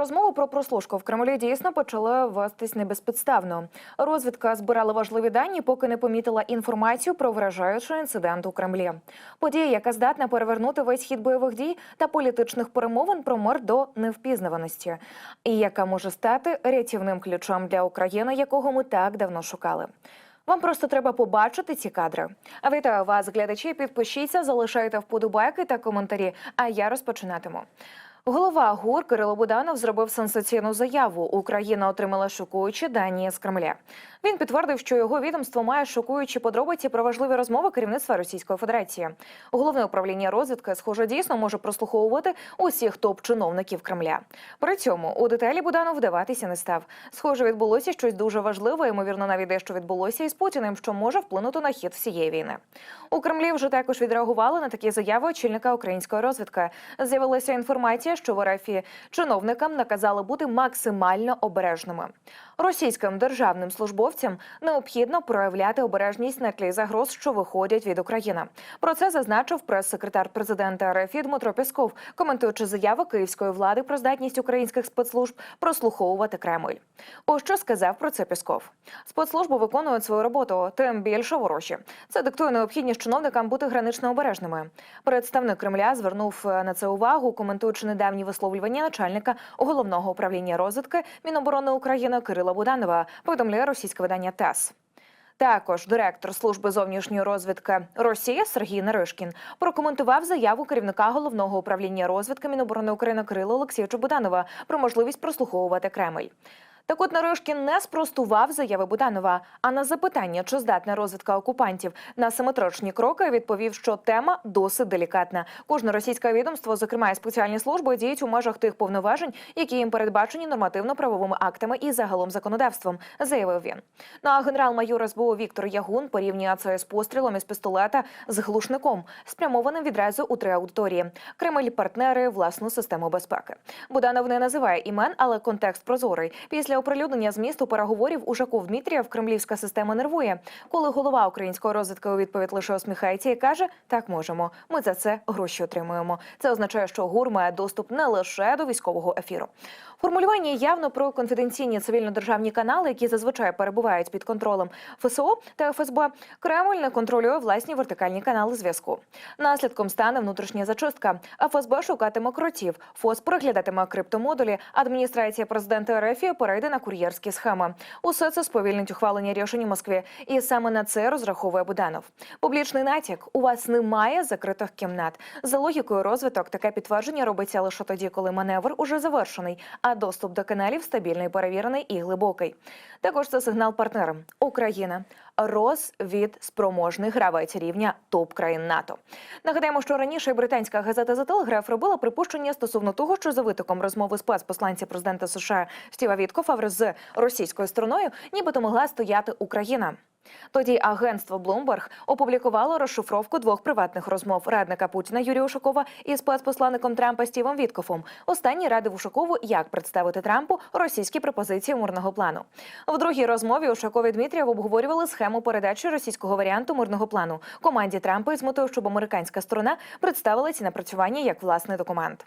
Розмову про прослушку в Кремлі дійсно почали вестись небезпідставно. Розвідка збирала важливі дані, поки не помітила інформацію про вражаючий інцидент у Кремлі. Подія, яка здатна перевернути весь хід бойових дій та політичних перемовин про мир до невпізнаваності, і яка може стати рятівним ключом для України, якого ми так давно шукали. Вам просто треба побачити ці кадри. А вітаю вас, глядачі. Підпишіться, залишайте вподобайки та коментарі. А я розпочинатиму. Голова ГУР Кирило Буданов зробив сенсаційну заяву. Україна отримала шокуючі дані з Кремля. Він підтвердив, що його відомство має шокуючі подробиці про важливі розмови керівництва Російської Федерації. Головне управління розвідки, схоже, дійсно може прослуховувати усіх топ-чиновників Кремля. При цьому у деталі Буданов вдаватися не став. Схоже, відбулося щось дуже важливе, ймовірно, навіть дещо відбулося із Путіним, що може вплинути на хід всієї війни. У Кремлі вже також відреагували на такі заяви очільника української розвідки. З'явилася інформація, що в РФ чиновникам наказали бути максимально обережними. Російським державним службовцям необхідно проявляти обережність на тлі загроз, що виходять від України. Про це зазначив прес-секретар президента РФ Дмитро Пісков, коментуючи заяви київської влади про здатність українських спецслужб прослуховувати Кремль. Ось що сказав про це Пісков. Спецслужби виконують свою роботу, тим більше ворожі. Це диктує необхідність чиновникам бути гранично обережними. Представник Кремля звернув е, на це увагу, коментуючи недавні висловлювання начальника головного управління розвідки Міноборони України Кирила Буданова. Повідомляє російське видання ТАСС. Також директор служби зовнішньої розвідки Росії Сергій Наришкін прокоментував заяву керівника головного управління розвідки Міноборони України Кирила Олексійовича Буданова про можливість прослуховувати Кремль. Так от Наришкін не спростував заяви Буданова. А на запитання, чи здатна розвідка окупантів на симетричні кроки, відповів, що тема досить делікатна. Кожне російське відомство, зокрема і спеціальні служби, діють у межах тих повноважень, які їм передбачені нормативно-правовими актами і загалом законодавством, заявив він. Ну а генерал-майор СБУ Віктор Ягун порівнює це з пострілом із пістолета з глушником, спрямованим відразу у три аудиторії: Кремль, партнери, власну систему безпеки. Буданов не називає імен, але контекст прозорий. Після оприлюднення змісту переговорів Ушаков Дмитрієв кремлівська система нервує. Коли голова української розвідки у відповідь лише усміхається і каже: Так можемо. Ми за це гроші отримуємо. Це означає, що ГУР має доступ не лише до військового ефіру. Формулювання явно про конфіденційні цивільно-державні канали, які зазвичай перебувають під контролем ФСО та ФСБ. Кремль не контролює власні вертикальні канали зв'язку. Наслідком стане внутрішня зачистка. ФСБ шукатиме кротів. ФОС переглядатиме криптомодулі. Адміністрація президента РФ перейде на кур'єрські схеми. Усе це сповільнить ухвалення рішень у Москві. І саме на це розраховує Буданов. Публічний натяк у вас немає закритих кімнат. За логікою розвиток таке підтвердження робиться лише тоді, коли маневр уже завершений, а доступ до каналів стабільний, перевірений і глибокий. Також це сигнал партнерам Україна. Розвідспроможний гравець рівня топ країн НАТО. Нагадаємо, що раніше британська газета The Telegraph робила припущення стосовно того, що за витоком розмови спецпосланця президента США Стіва Віткофа з російською стороною, нібито могла стояти Україна. Тоді агентство Bloomberg опублікувало розшифровку двох приватних розмов радника Путіна Юрія Ушакова із спецпосланником Трампа Стівом Віткофом. Останній радив Ушакову, як представити Трампу російські пропозиції мирного плану. В другій розмові Ушаков і Дмитрієв обговорювали схему передачі російського варіанту мирного плану команді Трампа із метою, щоб американська сторона представила ці напрацювання як власний документ.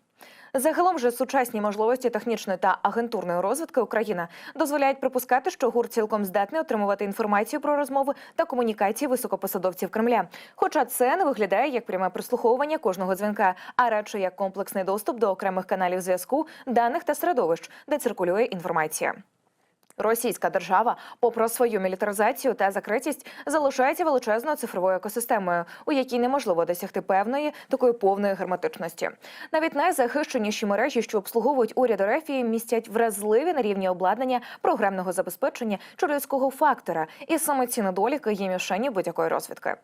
Загалом же сучасні можливості технічної та агентурної розвитки України дозволяють припускати, що ГУР цілком здатний отримувати інформацію про розмови та комунікації високопосадовців Кремля. Хоча це не виглядає як пряме прослуховування кожного дзвінка, а радше як комплексний доступ до окремих каналів зв'язку, даних та середовищ, де циркулює інформація. Російська держава, попри свою мілітаризацію та закритість, залишається величезною цифровою екосистемою, у якій неможливо досягти певної такої повної герметичності. Навіть найзахищеніші мережі, що обслуговують уряд РФ, містять вразливі на рівні обладнання програмного забезпечення людського фактора, і саме ці недоліки є мішені будь-якої розвідки.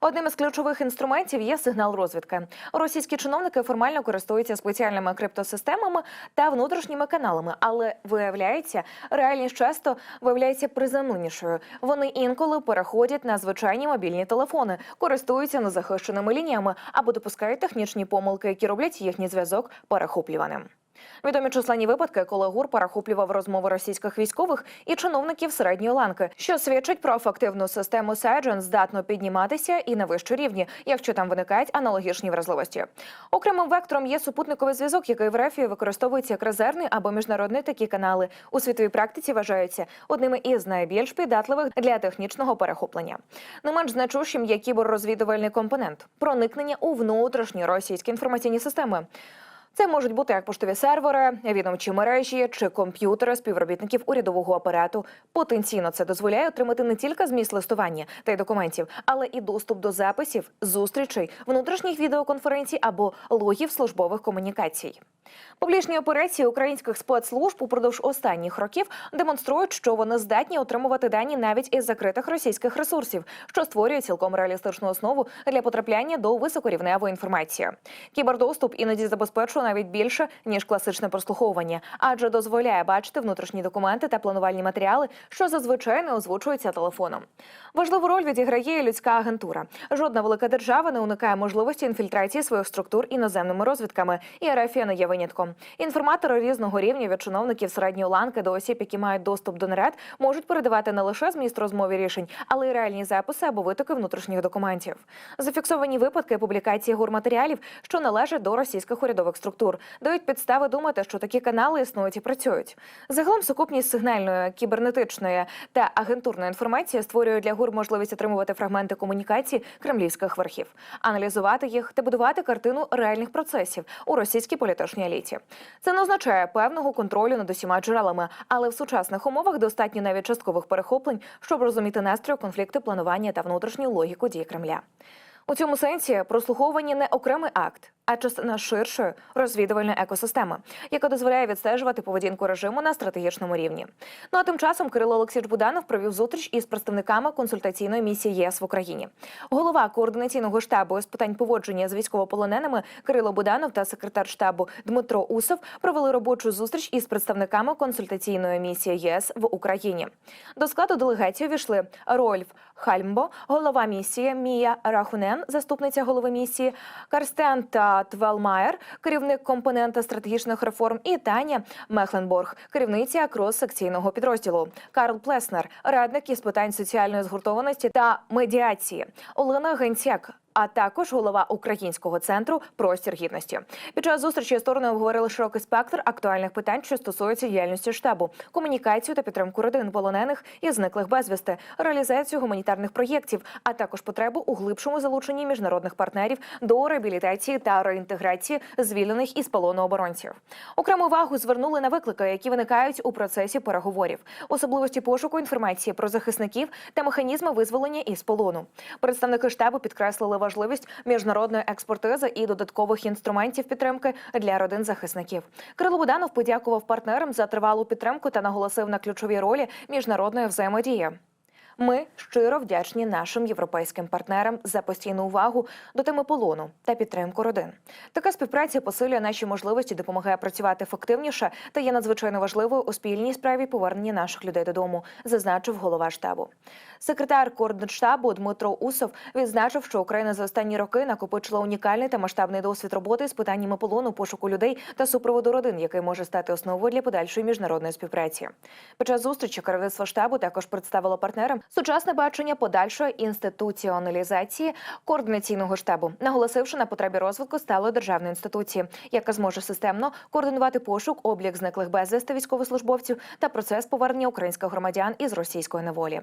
Одним із ключових інструментів є сигнал розвідки. Російські чиновники формально користуються спеціальними криптосистемами та внутрішніми каналами, але виявляється, реальність часто виявляється приземленішою. Вони інколи переходять на звичайні мобільні телефони, користуються незахищеними лініями або допускають технічні помилки, які роблять їхній зв'язок перехоплюваним. Відомі численні випадки, коли ГУР перехоплював розмови російських військових і чиновників середньої ланки, що свідчить про ефективну систему Сайджен, здатну підніматися і на вищі рівні, якщо там виникають аналогічні вразливості. Окремим вектором є супутниковий зв'язок, який в РФ використовується як резервний або міжнародний такі канали. У світовій практиці вважаються одними із найбільш піддатливих для технічного перехоплення. Не менш значущим є кіберрозвідувальний компонент проникнення у внутрішні російські інформаційні системи. Це можуть бути як поштові сервери, відомчі мережі чи комп'ютери співробітників урядового апарату. Потенційно це дозволяє отримати не тільки зміст листування та й документів, але і доступ до записів, зустрічей, внутрішніх відеоконференцій або логів службових комунікацій. Публічні операції українських спецслужб упродовж останніх років демонструють, що вони здатні отримувати дані навіть із закритих російських ресурсів, що створює цілком реалістичну основу для потрапляння до високорівневої інформації. Кібердоступ іноді забезпечує навіть більше ніж класичне прослуховування, адже дозволяє бачити внутрішні документи та планувальні матеріали, що зазвичай не озвучуються телефоном. Важливу роль відіграє і людська агентура. Жодна велика держава не уникає можливості інфільтрації своїх структур іноземними розвідками, і Ерефія не є винятком. Інформатори різного рівня від чиновників середньої ланки до осіб, які мають доступ до наряд, можуть передавати не лише зміст розмови рішень, але й реальні записи або витоки внутрішніх документів. Зафіксовані випадки публікації гурматеріалів, що належать до російських урядових структур, дають підстави думати, що такі канали існують і працюють. Загалом сукупність сигнальної, кібернетичної та агентурної інформації створює для ГУР можливість отримувати фрагменти комунікації кремлівських верхів, аналізувати їх та будувати картину реальних процесів у російській політичній еліті. Це не означає певного контролю над усіма джерелами, але в сучасних умовах достатньо навіть часткових перехоплень, щоб розуміти настрої, конфлікти, планування та внутрішню логіку дій Кремля. У цьому сенсі прослуховування не окремий акт, а частина ширшої розвідувальної екосистеми, яка дозволяє відстежувати поведінку режиму на стратегічному рівні. Ну а тим часом Кирило Олексійович Буданов провів зустріч із представниками консультаційної місії ЄС в Україні. Голова координаційного штабу з питань поводження з військовополоненими Кирило Буданов та секретар штабу Дмитро Усов провели робочу зустріч із представниками консультаційної місії єС в Україні. До складу делегації увійшли Рольф Хальмбо, голова місії Мія Рахунен, заступниця голови місії, Карстен та Твелмаєр, керівник компонента стратегічних реформ, і Таня Мехленборг, керівниця крос-секційного підрозділу, Карл Плеснер, радник із питань соціальної згуртованості та медіації, Олена Генцяк. А також голова українського центру простір гідності. Під час зустрічі сторони обговорили широкий спектр актуальних питань, що стосуються діяльності штабу, комунікацію та підтримку родин полонених і зниклих безвісти, реалізацію гуманітарних проєктів, а також потребу у глибшому залученні міжнародних партнерів до реабілітації та реінтеграції звільнених із полону оборонців. Окрему увагу звернули на виклики, які виникають у процесі переговорів, особливості пошуку інформації про захисників та механізми визволення із полону. Представники штабу підкреслили важливість міжнародної експертизи і додаткових інструментів підтримки для родин захисників. Крило Буданов подякував партнерам за тривалу підтримку та наголосив на ключовій ролі міжнародної взаємодії. Ми щиро вдячні нашим європейським партнерам за постійну увагу до теми полону та підтримку родин. Така співпраця посилює наші можливості, допомагає працювати ефективніше та є надзвичайно важливою у спільній справі повернення наших людей додому, зазначив голова штабу. Секретар координштабу Дмитро Усов відзначив, що Україна за останні роки накопичила унікальний та масштабний досвід роботи з питаннями полону, пошуку людей та супроводу родин, який може стати основою для подальшої міжнародної співпраці. Під час зустрічі керівництво штабу також представило партнерам сучасне бачення подальшої інституціоналізації координаційного штабу, наголосивши на потребі розвитку сталої державної інституції, яка зможе системно координувати пошук, облік зниклих безвісти військовослужбовців та процес повернення українських громадян із російської неволі.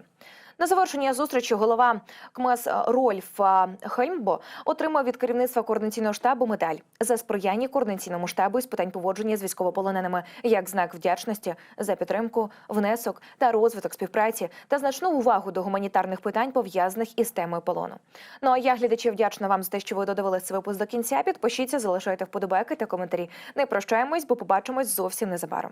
На завершення зустрічі голова КМС Рольф Хельмбо отримав від керівництва координаційного штабу медаль за сприяння координаційному штабу із питань поводження з військовополоненими як знак вдячності за підтримку, внесок та розвиток співпраці та значну увагу до гуманітарних питань пов'язаних із темою полону. Ну а я глядачі вдячна вам за те, що ви додавали цей випуск до кінця. Підпишіться, залишайте вподобайки та коментарі. Не прощаємось, бо побачимось зовсім незабаром.